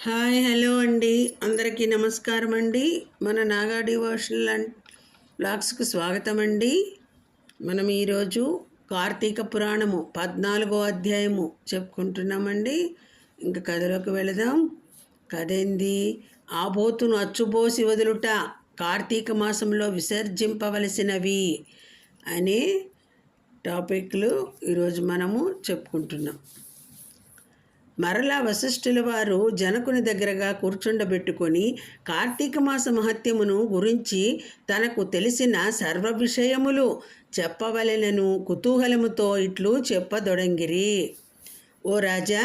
Hi hello అండి. అందరికీ నమస్కారం అండి. మన నాగా డివోషనల్ అండ్ బ్లాగ్స్కు స్వాగతం అండి. మనం ఈరోజు కార్తీక పురాణము పద్నాలుగో అధ్యాయము చెప్పుకుంటున్నామండి. ఇంకా కథలోకి వెళదాం. కథ ఆబోతును అచ్చుబోసి వదులుట కార్తీక మాసంలో విసర్జింపవలసినవి అనే టాపిక్లు ఈరోజు మనము చెప్పుకుంటున్నాం. మరలా వశిష్ఠుల వారు జనకుని దగ్గరగా కూర్చుండబెట్టుకొని కార్తీక మాస మహత్యమును గురించి తనకు తెలిసిన సర్వ విషయములు చెప్పవలెనను కుతూహలముతో ఇట్లు చెప్పదొడంగిరి. ఓ రాజా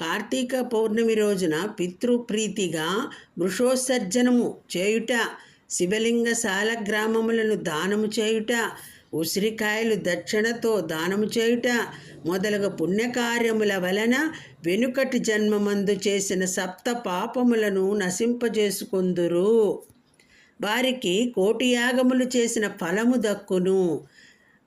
కార్తీక పౌర్ణమి రోజున పితృప్రీతిగా వృషోత్సర్జనము చేయుట శివలింగ సాల గ్రామములను దానము చేయుట ఉసిరికాయలు దక్షిణతో దానము చేయుట మొదలగు పుణ్యకార్యముల వలన వెనుకటి జన్మమందు చేసిన సప్త పాపములను నశింపజేసుకుందురు. వారికి కోటి యాగములు చేసిన ఫలము దక్కును.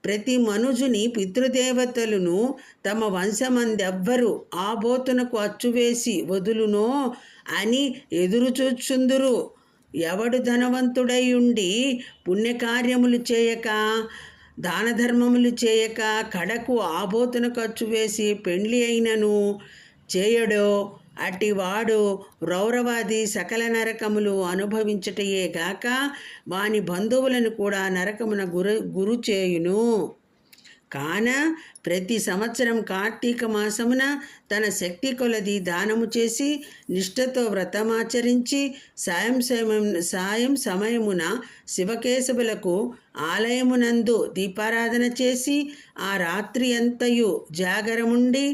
ప్రతి మనుజుని పితృదేవతలను తమ వంశమందెవ్వరు ఆబోతునకు అచ్చువేసి వదులునో అని ఎదురుచూచుందురు ఎవడు ధనవంతుడై ఉండి పుణ్యకార్యములు చేయక దాన ధర్మములు చేయక కడకు ఆబోతున ఖర్చు వేసి పెండ్లి అయినను చేయడో అటివాడు రౌరవాది సకల నరకములు అనుభవించటయే గాక వాని బంధువులను కూడా నరకమున గురు గురు చేయును కాన ప్రతి సంవత్సరం కార్తీక మాసమున తన శక్తి కొలది దానము చేసి నిష్ఠతో వ్రతమాచరించి సాయం సమయం సాయం సమయమున శివకేశవులకు ఆలయమునందు దీపారాధన చేసి ఆ రాత్రి అంతయు జాగరముండి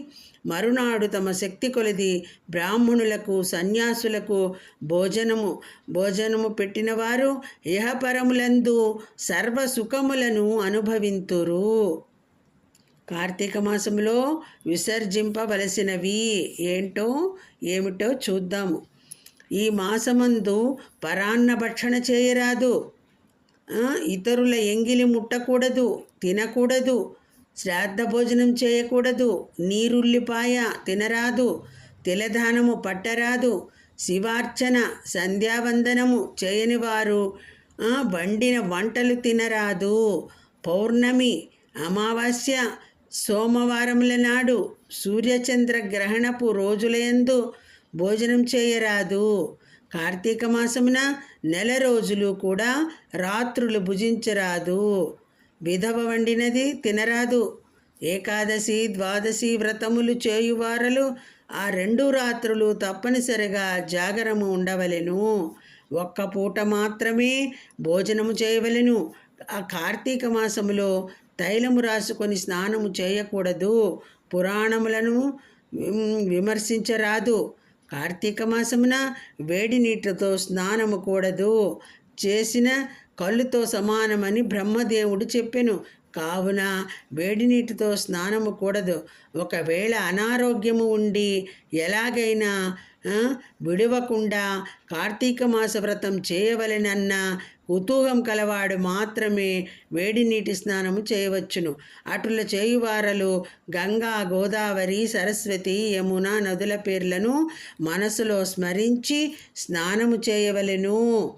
మరునాడు తమ శక్తి కొలది బ్రాహ్మణులకు సన్యాసులకు భోజనము భోజనము పెట్టినవారు ఇహపరములందు సర్వ సుఖములను అనుభవింతురు. కార్తీక మాసంలో విసర్జింపవలసినవి ఏంటో ఏమిటో చూద్దాము. ఈ మాసమందు పరాన్న భక్షణ చేయరాదు. ఇతరుల ఎంగిలి ముట్టకూడదు తినకూడదు శ్రాద్ధ భోజనం చేయకూడదు నీరుల్లిపాయ తినరాదు తిలదానము పట్టరాదు శివార్చన సంధ్యావందనము చేయని వారు వండిన వంటలు తినరాదు. పౌర్ణమి అమావాస్య సోమవారముల నాడు సూర్యచంద్ర గ్రహణపు రోజులయందు భోజనం చేయరాదు. కార్తీక మాసమున నెల రోజులు కూడా రాత్రులు భుజించరాదు. విధవ వండినది తినరాదు. ఏకాదశి ద్వాదశి వ్రతములు చేయువారలు ఆ రెండు రాత్రులు తప్పనిసరిగా జాగరము ఉండవలెను. ఒక్క పూట మాత్రమే భోజనము చేయవలెను. ఆ కార్తీక మాసములో తైలము రాసుకొని స్నానము చేయకూడదు. పురాణములను విమర్శించరాదు. కార్తీక మాసమున వేడి నీటితో స్నానము కూడదు. చేసిన కళ్ళుతో సమానమని బ్రహ్మదేవుడు చెప్పెను. కావున వేడి నీటితో స్నానము కూడదు. ఒకవేళ అనారోగ్యము ఉండి ఎలాగైనా విడవకుండా కార్తీక మాస వ్రతం చేయవలెనన్న కుతూహం కలవాడు మాత్రమే వేడి నీటి స్నానము చేయవచ్చును. అటుల చేయువారలు గంగా గోదావరి సరస్వతి యమున నదుల పేర్లను మనసులో స్మరించి స్నానము చేయవలెను.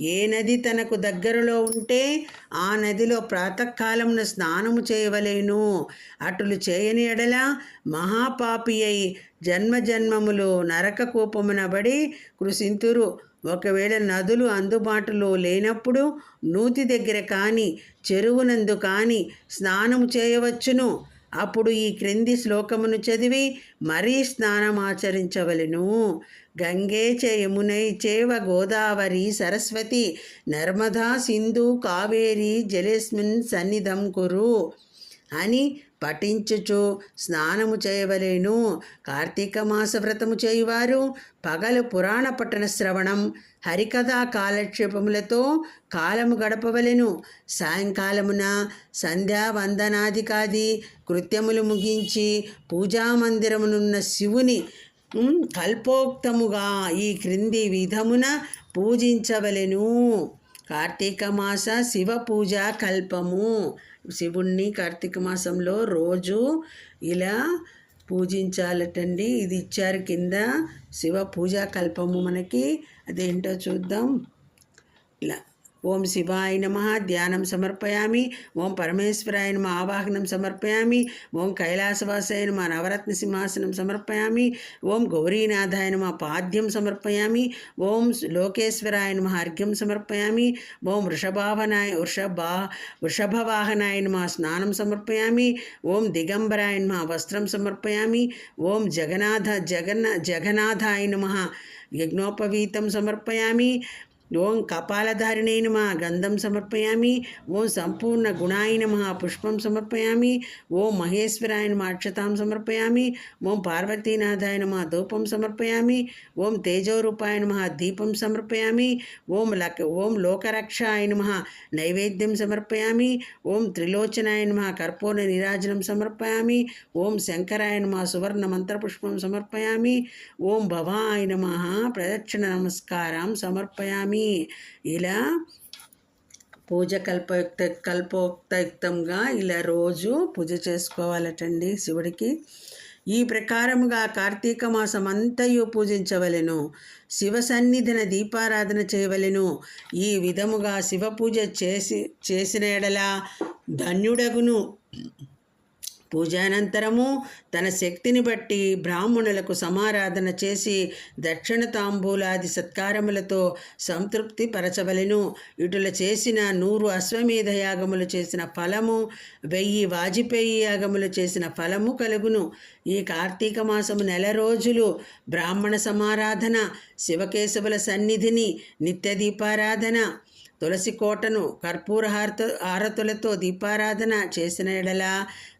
ఏ నది తనకు దగ్గరలో ఉంటే ఆ నదిలో ప్రాతకాలమున స్నానము చేయవలేను. అటులు చేయని ఎడల మహాపాపి అయి జన్మజన్మములు నరక కూపమునబడి కృషింతురు ఒకవేళ నదులు అందుబాటులో లేనప్పుడు నూతి దగ్గర కానీ చెరువునందు కానీ స్నానము చేయవచ్చును. అప్పుడు ఈ క్రింది శ్లోకమును చదివి మరీ స్నానమాచరించవలెను. గంగే చ యమునై చేవ గోదావరి సరస్వతి నర్మదా సింధు కావేరి జలేస్మిన్ సన్నిధం కురు అని పఠించుచు స్నానము చేయవలేను. కార్తీక మాస వ్రతము చేయువారు పగలు పురాణ పట్టణ శ్రవణం హరికథా కాలక్షేపములతో కాలము గడపవలెను. సాయంకాలమున సంధ్యా వందనాదికాది కృత్యములు ముగించి పూజామందిరమునున్న శివుని కల్పోక్తముగా ఈ క్రింది విధమున పూజించవలెను. కార్తీక మాస శివ పూజ కల్పము. శివుణ్ణి కార్తీక మాసంలో రోజు ఇలా పూజించాలటండి. ఇది ఇచ్చారు కింద శివ పూజా కల్పము మనకి. అదేంటో చూద్దాం. ఇలా. ఓం శివాయ నమ ధ్యానం సమర్పయామి. ఓం పరమేశ్వరాయ నమ ఆవాహనం సమర్పయామి. ఓం కైలాసవాసాయ నమ నవరత్న సింహాసనం సమర్పయామి. ఓం గౌరీనాథాయ నమ పాద్యం సమర్పయామి. ఓం లోకేశ్వరాయ నమ అర్ఘ్యం సమర్పయామి. ఓం వృషభావనాయ వృషభా వృషభవాహనాయ నమ స్నానం సమర్పయామి. ఓం దిగంబరాయ నమ వస్త్రం సమర్పయామి. ఓం జగన్నాథ జగన్న జగన్నాథాయ నమ యజ్ఞోపవీతం సమర్పయామి. ఓం కపాలధారిణై నమ గంధం సమర్పయామి. ఓం సంపూర్ణ గుణాయ నమ పుష్పం సమర్పయామి. ఓం మహేశ్వరాయ నమ అక్షతాం సమర్పయామి. ఓం పార్వతీనాథాయ నమ ధూపం సమర్పయామి. ఓం తేజోరూపాయ నమ దీపం సమర్పయామి. ఓం లక్ ఓం లోకరక్షాయ నమ నైవేద్యం సమర్పయామి. ఓం త్రిలోచనాయ నమ కర్పూర నిరాజనం సమర్పయామి. ఓం శంకరాయ నమ సువర్ణ మంత్రపుష్పం సమర్పయామి. ఓం భవాయ నమ ప్రదక్షిణ నమస్కారం సమర్పయామి. ఇలా పూజ కల్పయుక్త కల్పోక్తయుక్తంగా ఇలా రోజు పూజ చేసుకోవాలటండి శివుడికి. ఈ ప్రకారముగా కార్తీక మాసం అంతయు పూజించవలెను. శివ సన్నిధిన దీపారాధన చేయవలెను. ఈ విధముగా శివ పూజ చేసి చేసిన ఎడల ధన్యుడగును. పూజానంతరము తన శక్తిని బట్టి బ్రాహ్మణులకు సమారాధన చేసి దక్షిణ తాంబూలాది సత్కారములతో సంతృప్తి పరచవలెను. ఇటుల చేసిన నూరు అశ్వమేధ యాగములు చేసిన ఫలము వెయ్యి వాజిపేయి యాగములు చేసిన ఫలము కలుగును. ఈ కార్తీక మాసము నెల రోజులు బ్రాహ్మణ సమారాధన శివకేశవుల సన్నిధిని నిత్యదీపారాధన తులసి కోటను కర్పూర హారత హారతులతో దీపారాధన చేసిన ఎడల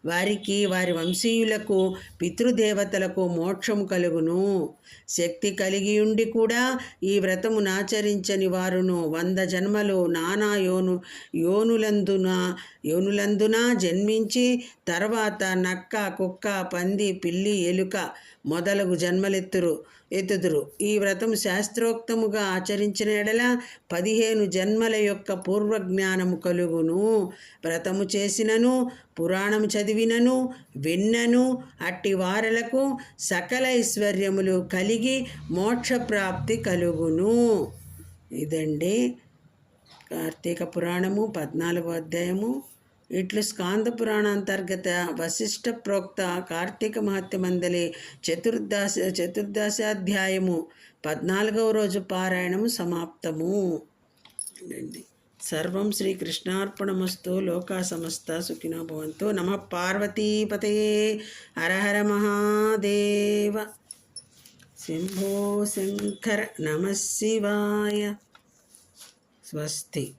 వారికి వారి వంశీయులకు పితృదేవతలకు మోక్షము కలుగును. శక్తి కలిగి ఉండి కూడా ఈ వ్రతము నాచరించని వారును వంద జన్మలు నానా యోను యోనులందున యోనులందున జన్మించి తర్వాత నక్క కుక్క పంది పిల్లి ఎలుక మొదలగు జన్మలెత్తురు ఎత్తుదురు. ఈ వ్రతం శాస్త్రోక్తముగా ఆచరించిన ఎడల పదిహేను జన్మ ఆత్మల యొక్క పూర్వజ్ఞానము కలుగును. వ్రతము చేసినను పురాణము చదివినను విన్నను అట్టి వారలకు సకల ఐశ్వర్యములు కలిగి మోక్షప్రాప్తి కలుగును. ఇదండి కార్తీక పురాణము పద్నాలుగో అధ్యాయము. ఇట్లు స్కాంద పురాణాంతర్గత వశిష్ట ప్రోక్త కార్తీక మహత్యమందలి చతుర్దాశ చతుర్దశాధ్యాయము పద్నాలుగవ రోజు పారాయణము సమాప్తము. అండి. సర్వం శ్రీకృష్ణార్పణమస్తు లోకా సమస్త సుఖినో భవంతు నమ పార్వతీపతయే హరహర మహాదేవ. శంభో శంకర నమ శివాయ. స్వస్తి.